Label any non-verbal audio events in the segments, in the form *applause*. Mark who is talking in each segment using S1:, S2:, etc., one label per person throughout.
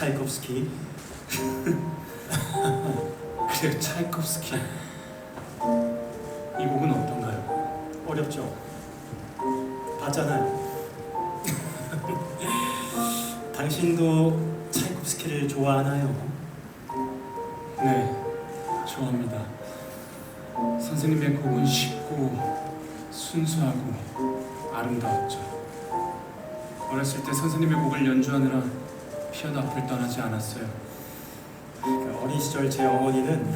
S1: 차이콥스키. *laughs*
S2: 그래요, 차이콥스키. 이 곡은 어떤가요?
S1: 어렵죠? 봤잖아요. *laughs* 당신도 차이콥스키를 좋아하나요?
S2: 네, 좋아합니다. 선생님의 곡은 쉽고 순수하고 아름다웠죠. 어렸을 때 선생님의 곡을 연주하느라 피아노 앞을 떠나지 않았어요.
S1: 그 어린 시절 제 어머니는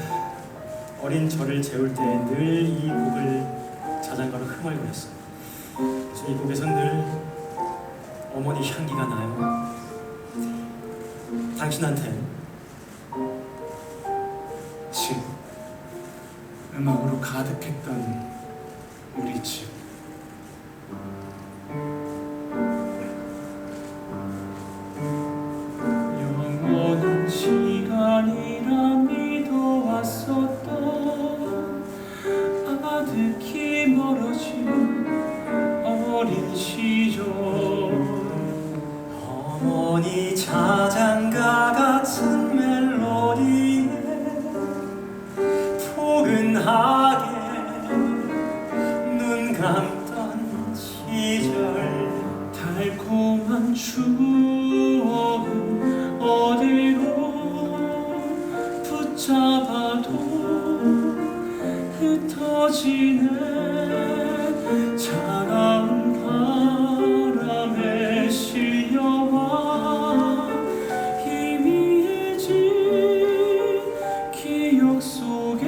S1: 어린 저를 재울 때 늘 이 곡을 자장가로 흥얼거렸어요. 이 곡에선 늘 어머니 향기가 나요. 당신한텐
S2: 집, 음악으로 가득했던 우리 집. 시간이라 믿어왔었던 아득히 멀어진 어린 시절.
S1: 어머니 자장가 같은 멜로디에 포근하게 눈 감던 시절
S2: 달콤한 추억 흩어지네 차가운 바람에 실려와 희미해진 기억 속에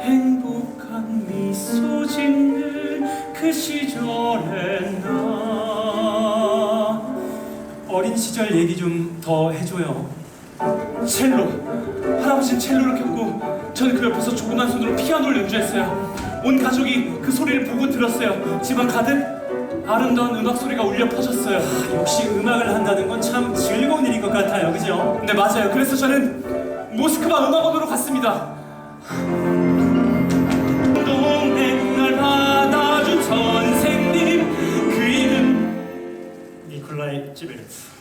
S2: 행복한 미소 짓는 그 시절의 나
S1: 어린 시절 얘기 좀 더 해줘요.
S2: 첼로 사무실 첼로를 켰고 저는 그 옆에서 조그만 손으로 피아노를 연주했어요. 온 가족이 그 소리를 보고 들었어요. 집안 가득 아름다운 음악 소리가 울려 퍼졌어요.
S1: 아, 역시 음악을 한다는 건 참 즐거운 일인 것 같아요, 그죠?
S2: 네 맞아요. 그래서 저는 모스크바 음악원으로 갔습니다. 동네 날 받아준 선생님 그 이름 니콜라이 지베르츠.